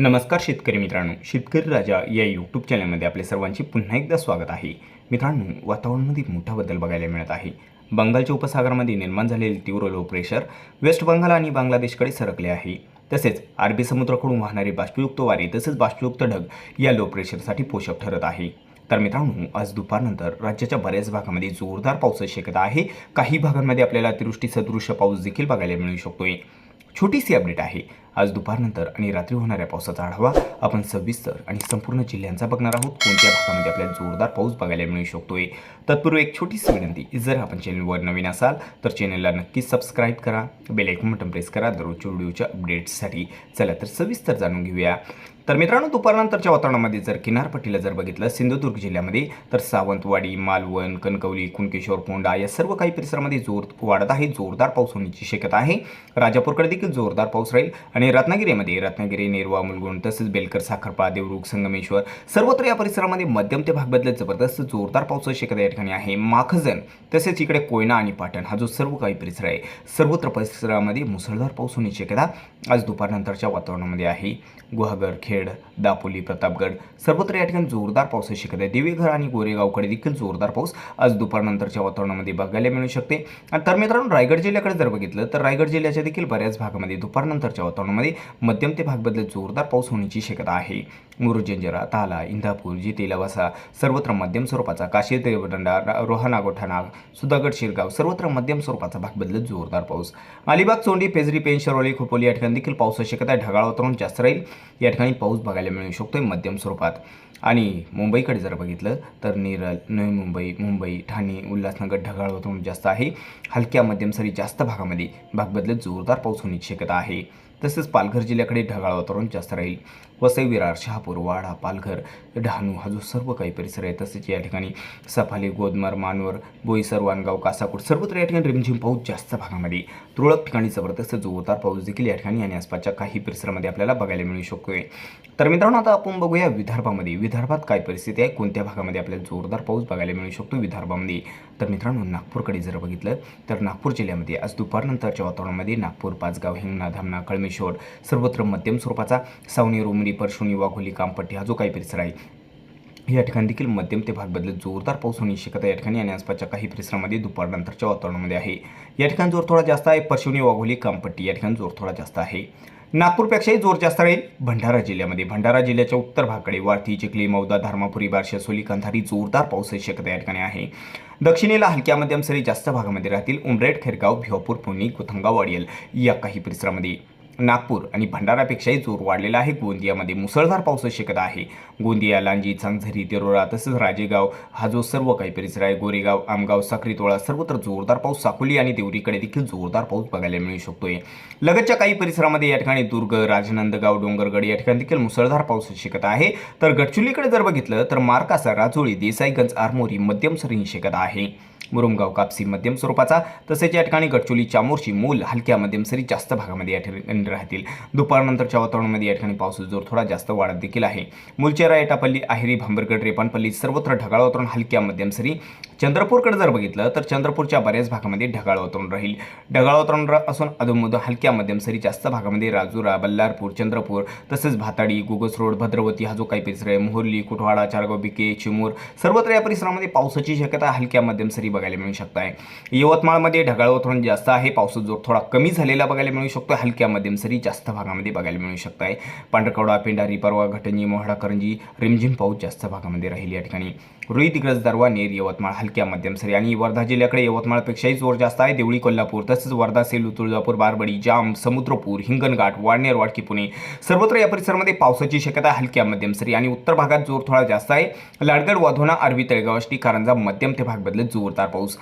नमस्कार शेतकरी मित्रांनो. शेतकरी राजा या यूट्यूब चॅनलमध्ये आपले सर्वांचे पुन्हा एकदा स्वागत आहे. मित्रांनो वातावरणामध्ये मोठा बदल बघायला मिळत आहे. बंगालच्या उपसागरामध्ये निर्माण झालेले तीव्र लो प्रेशर वेस्ट बंगाल आणि बांगलादेशकडे सरकले आहे. तसेच अरबी समुद्राकडून वाहणारे बाष्पयुक्त वारे तसेच बाष्पयुक्त ढग या लो प्रेशरसाठी पोषक ठरत आहे. तर मित्रांनो आज दुपारनंतर राज्याच्या बऱ्याच भागामध्ये जोरदार पावसाची शक्यता आहे. काही भागांमध्ये आपल्याला अतिवृष्टी सदृश्य पाऊस देखील बघायला मिळू शकतोय. छोटीशी अपडेट आहे. आज दुपारनंतर आणि रात्री होणाऱ्या पावसाचा आढावा आपण सविस्तर आणि संपूर्ण जिल्ह्यांचा बघणार आहोत. कोणत्या भागामध्ये आपल्याला जोरदार पाऊस बघायला मिळू शकतोय? तत्पूर्वी एक छोटीशी विनंती जर आपण चॅनलवर नवीन असाल तर चॅनलला नक्की सबस्क्राईब करा. बेल आयकॉन बटन प्रेस करा. दररोजच्या व्हिडिओच्या अपडेट्ससाठी चला तर सविस्तर जाणून घेऊया. तर मित्रांनो दुपारनंतरच्या वातावरणामध्ये जर किनारपट्टीला जर बघितलं सिंधुदुर्ग जिल्ह्यामध्ये तर सावंतवाडी मालवण कणकवली कुणकेश्वर कोंडा या सर्व काही परिसरामध्ये जोर वाढत आहे. जोरदार पाऊस होण्याची शक्यता आहे. राजापूरकडे देखील जोरदार पाऊस राहील आणि रत्नागिरीमध्ये रत्नागिरी नेरवा मुलगुण तसेच बेलकर साखरपा देवरुख संगमेश्वर सर्वत्र या परिसरामध्ये मध्यम ते भाग बदलत जबरदस्त जोरदार पावसाची शक्यता या ठिकाणी आहे. माखजन तसेच इकडे कोयना आणि पाटण हा जो सर्व काही परिसर आहे सर्वत्र परिसरामध्ये मुसळधार पाऊस होण्याची शक्यता आज दुपारनंतरच्या वातावरणामध्ये आहे. गुहागर खेळ खेड दापोली प्रतापगड सर्वत्र या ठिकाणी जोरदार पावसाची शक्यता आहे. देवीघर आणि गोरेगावकडे देखील जोरदार पाऊस आज दुपारनंतरच्या वातावरणामध्ये बघायला मिळू शकते. आणि तर मित्रांनो रायगड जिल्ह्याकडे जर बघितलं तर रायगड जिल्ह्याच्या देखील बऱ्याच भागामध्ये दुपारनंतरच्या वातावरणामध्ये मध्यम ते भाग बदलत जोरदार पाऊस होण्याची शक्यता आहे. मुरुजंजरा ताला इंदापूर जितेलावासा सर्वत्र मध्यम स्वरूपाचा काशी देवदंडा रा- नाग सुधागड शिरगाव सर्वत्र मध्यम स्वरूपाचा भाग बदलत जोरदार पाऊस. अलिबाग चोंडी पेजरी पेन शरोली खोपोली या ठिकाणी देखील पावसाची शक्यता आहे. ढगाळ वातावरण जास्त राहील. या ठिकाणी पाऊस बघायला मिळू शकतो आहे मध्यम स्वरूपात. आणि मुंबईकडे जर बघितलं तर निरल नवी मुंबई मुंबई ठाणे उल्हासनगर ढगाळ वातावरण जास्त आहे. हलक्या मध्यम सरी जास्त भागामध्ये भाग बदलत जोरदार पाऊस होण्याची शक्यता आहे. तसेच पालघर जिल्ह्याकडे ढगाळ वातावरण जास्त राहील. वसई विरार शहापूर वाडा पालघर डहाणू हा जो सर्व काही परिसर आहे. तसेच या ठिकाणी सफाली गोदमर मानवर बोईसर वानगाव कासापूर सर्वत्र या ठिकाणी रिमझिम पाऊस जास्त भागामध्ये तुरळक ठिकाणी जबरदस्त जोरदार पाऊस देखील या ठिकाणी आणि आसपासच्या काही परिसरामध्ये आपल्याला बघायला मिळू शकतोय. तर मित्रांनो आता आपण बघूया विदर्भामध्ये. विदर्भात काय परिस्थिती आहे? कोणत्या भागामध्ये आपल्याला जोरदार पाऊस बघायला मिळू शकतो विदर्भामध्ये? तर मित्रांनो नागपूरकडे जर बघितलं तर नागपूर जिल्ह्यामध्ये आज दुपारनंतरच्या वातावरणामध्ये नागपूर पाचगाव हिंगणा धामणा कळमेश्वर सर्वत्र मध्यम स्वरूपाचा सावनी रोमडी परशुनी वाघोली कामपट्टी हा जो काही परिसर आहे या ठिकाणी देखील मध्यम ते भाग बदलत जोरदार पाऊस होण्याची शक्यता या ठिकाणी आणि आसपासच्या काही परिसरामध्ये दुपारनंतरच्या वातावरणामध्ये आहे. या ठिकाणी जोर थोडा जास्त आहे परशिवनी वाघोली कामपट्टी या ठिकाणी जोर थोडा जास्त आहे. नागपूरपेक्षाही जोर जास्त राहील भंडारा जिल्ह्यामध्ये. भंडारा जिल्ह्याच्या उत्तर भागाकडे वाळती चिखली मौदा धर्मापुरी बार्शी सोली कंधारी जोरदार पावसाची शक्यता या ठिकाणी आहे. दक्षिणेला हलक्या मध्यम सरी जास्त भागामध्ये राहतील उमरेड खेरगाव भिवापूर पुणे कुथंगाव वाडियल या काही परिसरामध्ये. नागपूर आणि भंडारापेक्षाही जोर वाढलेला आहे. गोंदियामध्ये मुसळधार पाऊस शक्यता आहे. गोंदिया लांजी चांगझरी तेरोरा तसेच राजेगाव हा जो सर्व काही परिसर आहे गोरेगाव आमगाव साक्रीतोळा सर्वत्र जोरदार पाऊस साकोली आणि देवरीकडे देखील जोरदार पाऊस बघायला मिळू शकतोय. लगतच्या काही परिसरामध्ये या ठिकाणी दुर्ग राजनंदगाव डोंगरगड या ठिकाणी देखील मुसळधार पाऊस शक्यता आहे. तर गडचुलीकडे जर बघितलं तर मार्कासा राजोळी देसाईगंज आरमोरी मध्यम सरींची शक्यता आहे. मुरुमगाव कापसी मध्यम स्वरूपाचा तसेच या ठिकाणी गडचोली चामोर्शी मूल हलक्या मध्यम सरी जास्त भागामध्ये या ठिकाणी राहतील. दुपारनंतरच्या वातावरणामध्ये या ठिकाणी पावसाचा जोर थोडा जास्त वाढत देखील आहे. मुलचेरा एटापल्ली आहेरी भांबरगड रेपानपल्ली सर्वत्र ढगाळ वातावरण हलक्या मध्यम सरी. चंद्रपूरकडे जर बघितलं तर चंद्रपूरच्या बऱ्याच भागामध्ये ढगाळ वातावरण राहील. ढगाळ वातावरण असून अधूनमधून हलक्या मध्यम सरी जास्त भागामध्ये राजुरा बल्लारपूर चंद्रपूर तसेच भाताडी गुगस रोड भद्रवती हा जो काही परिसर आहे मोहर्ली कुठवाडा चारगाव बिके चिमूर सर्वत्र या परिसरामध्ये पावसाची शक्यता हलक्या मध्यम सरी बघायला मिळू शकत आहे यवतमाळमध्ये ढगाळ वातावरण जास्त आहे. पावसाचा जोर थोडा कमी झालेला बघायला मिळू शकतो हलक्या मध्यम सरी जास्त भागामध्ये बघायला मिळू शकत आहे पांढरकवडा पेंढारी परवा घटंजी मोहडा करंजी रिमझिम पाऊस जास्त भागामध्ये राहील या ठिकाणी. रोहित दिग्रज दरवा नेर यवतमाळ हलक्या मध्यम सरी आणि वर्धा जिल्ह्याकडे यवतमाळपेक्षाही जोर जास्त आहे. देवळी कोल्हापूर तसंच वर्धा सेलू तुळजापूर बारबडी जाम समुद्रपूर हिंगणघाट वाडनेर वाडकी पुणे सर्वत्र या परिसरामध्ये पावसाची शक्यता हलक्या मध्यम सरी आणि उत्तर भागात जोर थोडा जास्त आहे. लाडगड वाधोना अरबी तळेगाव आष्टी कारंजा मध्यम ते भाग बदलत जोरदार पाऊस.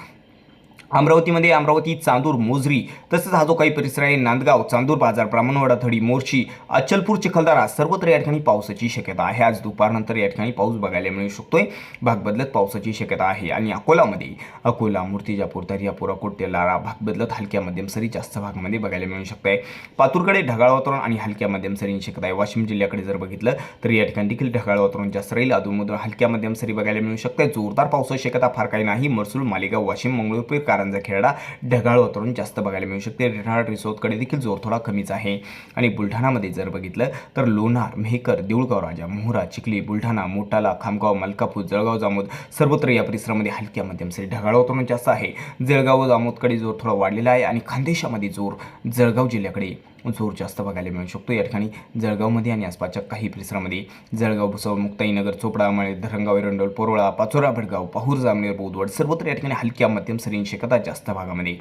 अमरावतीमध्ये अमरावती चांदूर मोजरी तसेच हा जो काही परिसर आहे नांदगाव चांदूर बाजार ब्राह्मणवाडा थडी मोर्शी अचलपूर चिखलदरा सर्वत्र या ठिकाणी पावसाची शक्यता आहे. आज दुपारनंतर या ठिकाणी पाऊस बघायला मिळू शकतोय. भाग बदलत पावसाची शक्यता आहे. आणि अकोलामध्ये अकोला मूर्तिजापूर दर्यापूर अकोटे लारा भाग बदलत हलक्या मध्यम सरी जास्त भागामध्ये बघायला मिळू शकते पातूरकडे ढगाळ वातावरण आणि हलक्या मध्यम सरींची शक्यता आहे. वाशिम जिल्ह्याकडे जर बघितलं तर या ठिकाणी देखील ढगाळ वातावरण जास्त राहील. अधूनमधून हलक्या मध्यम सरी बघायला मिळू शकते जोरदार पावसाची शक्यता फार काही नाही. मरसूल मालेगाव वाशिम मंगळूरपीर कारंजा खेळडा ढगाळ वातावरण जास्त बघायला मिळू शकते. रेठाळ रिसोदकडे देखील जोर थोडा कमीच आहे. आणि बुलढाणामध्ये जर बघितलं तर लोणार मेहकर देऊळगाव राजा मोहरा चिखली बुलढाणा मोटाला खामगाव मलकापूर जळगाव जामोद सर्वत्र या परिसरामध्ये हलक्या मध्यम सरी ढगाळ वातावरण जास्त आहे. जळगाव जामोदकडे जोर थोडा वाढलेला आहे आणि खानदेशामध्ये जोर जळगाव जिल्ह्याकडे जोर जास्त बघायला मिळू शकतो. या ठिकाणी जळगावमध्ये आणि आसपासच्या काही परिसरामध्ये. जळगाव भुसावळ मुक्ताईनगर चोपडा माळे धरणगाव एरंडोल पोरोळा पाचोरा भडगाव पाहूर जामनेर बोदवड सर्वत्र या ठिकाणी हलक्या मध्यम सरींची शक्यता जास्त भागामध्ये.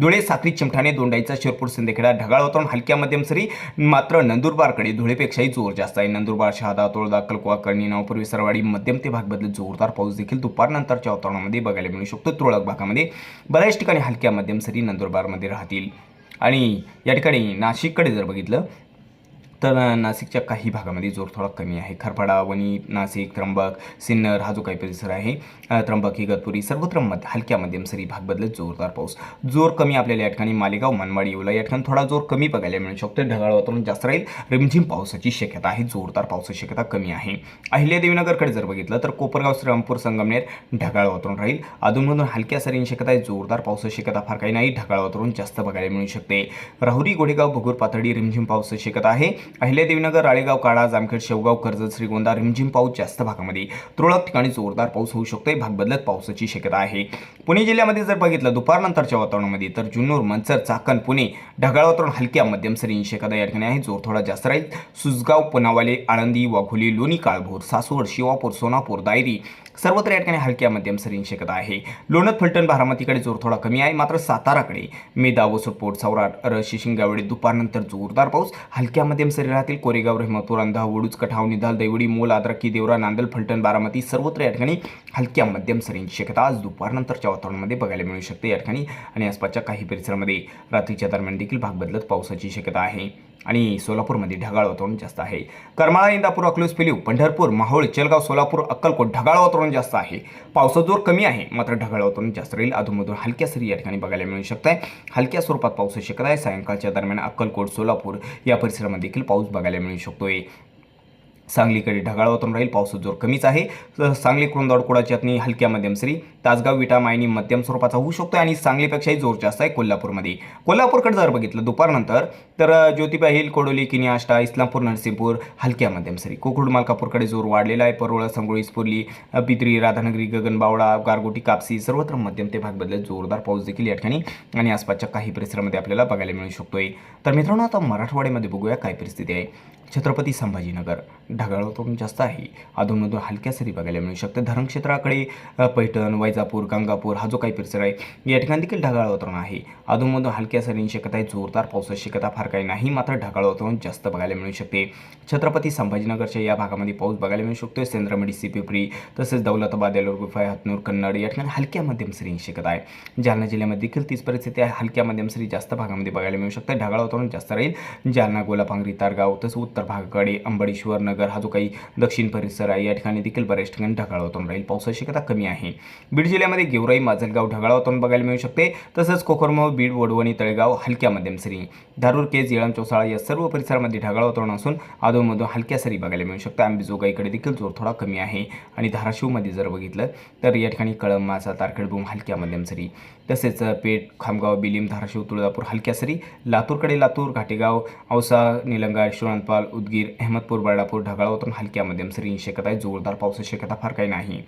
धुळे साक्री चिमठाणे दोंडाईचा शिरपूर सिंदखेडा ढगाळ वातावरण हलक्या मध्यम सरी मात्र नंदुरबारकडे धुळेपेक्षाही जोर जास्त आहे. नंदुरबार शहादा तोळदा कलकुवा कर्णी नावपूर सरवाडी मध्यम ते भाग बदलत जोरदार पाऊस देखील दुपारनंतरच्या वातावरणामध्ये बघायला मिळू शकतो. तुरळक भागामध्ये बऱ्याच ठिकाणी हलक्या मध्यम सरी नंदुरबारमध्ये राहतील. आणि या ठिकाणी नाशिककडे जर बघितलं तर नाशिकच्या काही भागामध्ये जोर थोडा कमी आहे. खरपाडा वणी नाशिक त्र्यंबक सिन्नर हा जो काही परिसर आहे त्र्यंबक इगतपुरी सर्वत्र मध्य हलक्या मध्यम सरी भाग बदलत जोरदार पाऊस. जोर कमी आपल्याला या ठिकाणी मालेगाव मनमाड येवला या ठिकाणी थोडा जोर कमी बघायला मिळू शकतो. ढगाळ वातावरण जास्त राहील. रिमझिम पावसाची शक्यता आहे. जोरदार पावसाची शक्यता कमी आहे. अहिल्यादेवीनगरकडे जर बघितलं तर कोपरगाव श्रीरामपूर संगमनेर ढगाळ वातावरण राहील. अधूनमधून हलक्या सरींची शक्यता आहे. जोरदार पावसाची शक्यता फार काही नाही. ढगाळ वातावरण जास्त बघायला मिळू शकते. राहुरी गोडेगाव भगूर पातळी रिमझिम पावसाची शक्यता आहे. अहिल्यादेवीनगर राळेगाव काळा जामखेड शेवगाव कर्जत श्रीगोंदा रिमझिम पाऊस जास्त भागामध्ये तुरळक ठिकाणी जोरदार पाऊस होऊ शकतोय. भाग बदलत पावसाची शक्यता आहे. पुणे जिल्ह्यामध्ये जर बघितलं दुपारनंतरच्या वातावरणामध्ये तर जुन्नूर मंचर चाकण पुणे ढगाळ वातावरण हलक्या मध्यम सरींची शक्यता या ठिकाणी आहे. जोर थोडा जास्त राहील. सुसगाव पुनावाले आळंदी वाघोली लोणी काळभोर सासवड शिवापूर सोनापूर दायरी सर्वत्र या ठिकाणी हलक्या मध्यम सरींची शक्यता आहे. लोणत फलटण बारामतीकडे जोर थोडा कमी आहे. मात्र साताराकडे मेदा वसुटपोट सौराट रशी शिंगावडे दुपारनंतर जोरदार पाऊस. हलक्या मध्यम सरी राहतील कोरेगाव रहमतपूर अंधा वडूज कठाव निधाल दैवडी मोल आद्रकी देवरा नांदल फलटण बारामती सर्वत्र या ठिकाणी हलक्या मध्यम सरींची शक्यता आज दुपारनंतरच्या वातावरणामध्ये बघायला मिळू शकते या ठिकाणी आणि आसपासच्या काही परिसरामध्ये. रात्रीच्या दरम्यान देखील भाग बदलत पावसाची शक्यता आहे. आणि सोलापूरमध्ये ढगाळ वातावरण जास्त आहे. करमाळा इंदापूर अकलूज पिलीव पंढरपूर माहोळ चलगाव सोलापूर अक्कलकोट ढगाळ वातावरण जास्त आहे. पावसाचा जोर कमी आहे मात्र ढगाळ वातावरण जास्त राहील. अधूनमधून हलक्या सरी या ठिकाणी बघायला मिळू शकत आहे हलक्या स्वरूपात पाऊस शकत आहे. सायंकाळच्या दरम्यान अक्कलकोट सोलापूर या परिसरामध्ये देखील पाऊस बघायला मिळू शकतोय. सांगलीकडे ढगाळ वातावरण राहील पावसाचा जोर कमीच आहे. सांगली कुरुंदवाड कुडाची यातनी हलक्या मध्यम सरी तासगाव विटा मायनी मध्यम स्वरूपाचा होऊ शकतो आणि सांगलीपेक्षाही जोर जास्त आहे कोल्हापूरमध्ये. कोल्हापूरकडे जर बघितलं दुपारनंतर तर ज्योतिबा हिल कोडोली किनी आष्टा इस्लामपूर नरसिंहपूर हलक्या मध्यम सरी. कोकुड मालकापूरकडे जोर वाढलेला आहे. परोळा संगोळी स्फुर्ली पित्री राधानगरी गगनबावडा गारगोटी कापसी सर्वत्र मध्यम ते भाग बदलत जोरदार पाऊस देखील या ठिकाणी आणि आसपासच्या काही परिसरामध्ये आपल्याला बघायला मिळू शकतोय. तर मित्रांनो आता मराठवाड्यामध्ये बघूया काय परिस्थिती आहे. छत्रपती संभाजीनगर. ढगाळ वातावरण जास्त आहे. अधूनमधून हलक्या सरी बघायला मिळू शकते धरण क्षेत्राकडे पैठण वैजापूर गंगापूर हा जो काही परिसर आहे या ठिकाणी देखील ढगाळ वातावरण आहे. अधूनमधून हलक्या सरींची शक्यता आहे. जोरदार पावसाची शक्यता फार काही नाही मात्र ढगाळ वातावरण जास्त बघायला मिळू शकते. छत्रपती संभाजीनगरच्या या भागामध्ये पाऊस बघायला मिळू शकतो सेंद्रमडी सिपिप्री तसेच दौलताबाद एलोर गुफा हतनूर कन्नड या ठिकाणी हलक्या मध्यम सरींची शक्यता आहे. जालना जिल्ह्यामध्ये देखील तीच परिस्थिती आहे. हलक्या मध्यम सरी जास्त भागामध्ये बघायला मिळू शकते ढगाळ वातावरण जास्त राहील. जालना गोलापांगरी तारगाव तसंच उत्तर उत्तर भागाकडे अंबडेश्वर नगर हा जो काही दक्षिण परिसर आहे या ठिकाणी देखील बऱ्याच ठिकाणी ढगाळ वातावरण राहील. पावसाची शक्यता कमी आहे. बीड जिल्ह्यामध्ये गेवराई माजलगाव ढगाळ वातावरण बघायला मिळू शकते. तसंच कोकरमो बीड वडवणी तळेगाव हलक्या मध्यम सरी धारूर केज येळम चौसाळा या सर्व परिसरामध्ये ढगाळ वातावरण असून अधूनमधून हलक्या सरी बघायला मिळू शकते आंबेजोगाईकडे देखील जोर थोडा कमी आहे. आणि धाराशिवमध्ये जर बघितलं तर या ठिकाणी कळम मासा तारखेडभूम हलक्या मध्यम सरी. तसेच पेठ खामगाव बिलीम धाराशिव तुळजापूर हलक्या सरी. लातूरकडे लातूर घाटेगाव औसा निलंगा यशवंतपाल उदगीर अहमदपूर बर्डापूर ढगाळ वातावरण हलक्या मध्यम सरी शक्यता आहे. जोरदार पावसाची शक्यता फार काही नाही.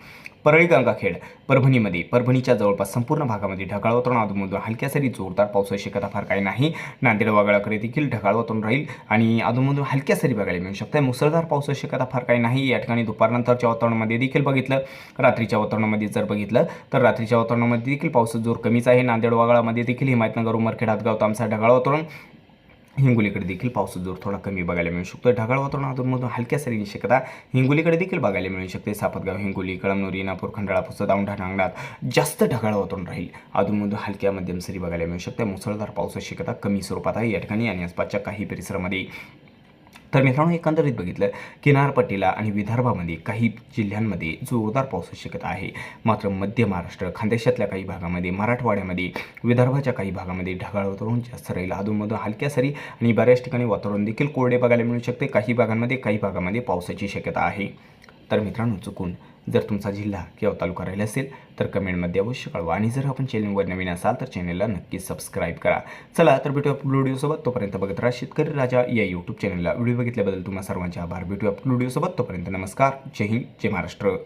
परळी गंगाखेड परभणीमध्ये परभणीच्या जवळपास संपूर्ण भागामध्ये ढगाळ वातावरण अधूनमधून हलक्या सरी जोरदार पावसाची शक्यता फार काही नाही. नांदेड वागळाकडे देखील ढगाळ वातावरण राहील आणि अधूनमधून हलक्या सरी बघायला मिळू शकतात मुसळधार पावसाची शक्यता फार काही नाही. या ठिकाणी दुपारनंतरच्या वातावरणामध्ये देखील बघितलं. रात्रीच्या वातावरणामध्ये जर बघितलं तर रात्रीच्या वातावरणामध्ये देखील पावसाचा जोर कमीच आहे. नांदेड वागळामध्ये देखील हिमायतनगर उमरखेड हातगाव तामसा ढगाळ वातावरण. हिंगोलीकडे देखील पावसाचा जोर थोडा कमी बघायला मिळू शकतो. ढगाळ वातावरण हलक्या सरींची शक्यता हिंगोलीकडे देखील बघायला मिळू शकते. सापतगाव हिंगोली कळमनुरी नागपूर खंडाळा पुसद औंढा नांगणात जास्त ढगाळ वातावरण राहील. अधूनमधून हलक्या मध्यम सरी बघायला मिळू शकते. मुसळधार पावसाची शक्यता कमी स्वरूपात आहे. या ठिकाणी आणि आसपासच्या काही परिसरामध्ये तर मित्रांनो एकंदरीत बघितलं किनारपट्टीला आणि विदर्भामध्ये काही जिल्ह्यांमध्ये जोरदार पावसाची शक्यता आहे. मात्र मध्य महाराष्ट्र खानदेशातल्या काही भागामध्ये मराठवाड्यामध्ये विदर्भाच्या काही भागामध्ये ढगाळ वातावरण जास्त राहील अधूनमधून हलक्या सरी आणि बऱ्याच ठिकाणी वातावरण देखील कोरडे बघायला मिळू शकते. काही भागांमध्ये काही भागामध्ये पावसाची शक्यता आहे. तर मित्रांनो चुकून जर तुमचा जिल्हा किंवा तालुका राहिला असेल तर कमेंटमध्ये अवश्य कळवा. आणि जर आपण चॅनलवर नवीन असाल तर चॅनलला नक्की सबस्क्राईब करा. चला तर भेटू पुढील व्हिडिओसोबत तोपर्यंत बघत राहा शेतकरी राजा या यूट्यूब चॅनलला व्हिडिओ बघितल्याबद्दल तुम्हाला सर्वांचे आभार. भेटू पुढील व्हिडिओसोबत तोपर्यंत नमस्कार. जय हिंद जय महाराष्ट्र.